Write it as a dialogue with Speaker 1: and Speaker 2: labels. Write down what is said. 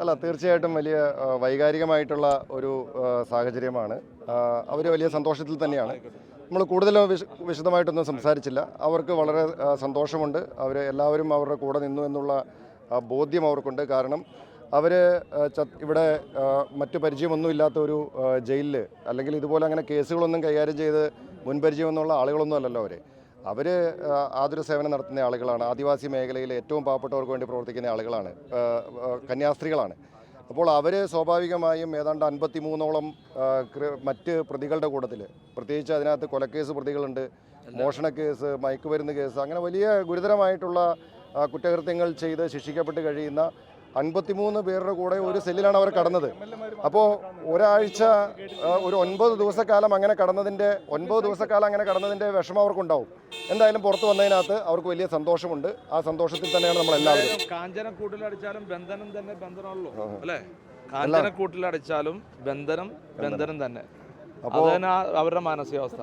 Speaker 1: അല്ല തീർച്ചയായിട്ടും വലിയ വൈകാരികമായിട്ടുള്ള ഒരു സാഹചര്യമാണ്. അവർ വലിയ സന്തോഷത്തിൽ തന്നെയാണ്. നമ്മൾ കൂടുതൽ വിശ വിശദമായിട്ടൊന്നും സംസാരിച്ചില്ല. അവർക്ക് വളരെ സന്തോഷമുണ്ട്. അവർ എല്ലാവരും അവരുടെ കൂടെ നിന്നു എന്നുള്ള ബോധ്യം അവർക്കുണ്ട്. കാരണം അവർ ഇവിടെ മറ്റു മറ്റു പരിചയമൊന്നുമില്ലാത്ത ഒരു ജയിലിൽ അല്ലെങ്കിൽ ഇതുപോലെ അങ്ങനെ കേസുകളൊന്നും കൈകാര്യം ചെയ്ത് മുൻപരിചയമെന്നുള്ള ആളുകളൊന്നും അല്ലല്ലോ അവർ അവർ ആതുര സേവനം നടത്തുന്ന ആളുകളാണ്. ആദിവാസി മേഖലയിലെ ഏറ്റവും പാവപ്പെട്ടവർക്ക് വേണ്ടി പ്രവർത്തിക്കുന്ന ആളുകളാണ്. കന്യാസ്ത്രീകളാണ്. അപ്പോൾ അവർ സ്വാഭാവികമായും ഏതാണ്ട് അൻപത്തി മൂന്നോളം മറ്റ് പ്രതികളുടെ കൂട്ടത്തിൽ പ്രത്യേകിച്ച് അതിനകത്ത് കൊലക്കേസ് പ്രതികളുണ്ട് മോഷണ കേസ് മയക്കുമരുന്ന് കേസ് അങ്ങനെ വലിയ ഗുരുതരമായിട്ടുള്ള കുറ്റകൃത്യങ്ങൾ ചെയ്ത് ശിക്ഷിക്കപ്പെട്ട് കഴിയുന്ന അൻപത്തിമൂന്ന് പേരുടെ കൂടെ ഒരു സെല്ലിലാണ് അവർ കടന്നത്. അപ്പോൾ ഒരാഴ്ച ഒരു ഒൻപത് ദിവസക്കാലം അങ്ങനെ കടന്നതിന്റെ ഒൻപത് ദിവസക്കാലം അങ്ങനെ കടന്നതിന്റെ വിഷമം അവർക്കുണ്ടാവും. എന്തായാലും പുറത്ത് വന്നതിനകത്ത് അവർക്ക് വലിയ സന്തോഷമുണ്ട്. ആ സന്തോഷത്തിൽ തന്നെയാണ് നമ്മളെല്ലാവരും.
Speaker 2: എല്ലാവരും കൂട്ടിലടിച്ചാലും ബന്ധനം തന്നെ ബന്ധനമുള്ളൂ അല്ലേ? കാഞ്ചന കൂട്ടിലടിച്ചാലും ബന്ധനം ബന്ധനം തന്നെ.
Speaker 1: അപ്പോൾ
Speaker 2: അവരുടെ മാനസികാവസ്ഥ.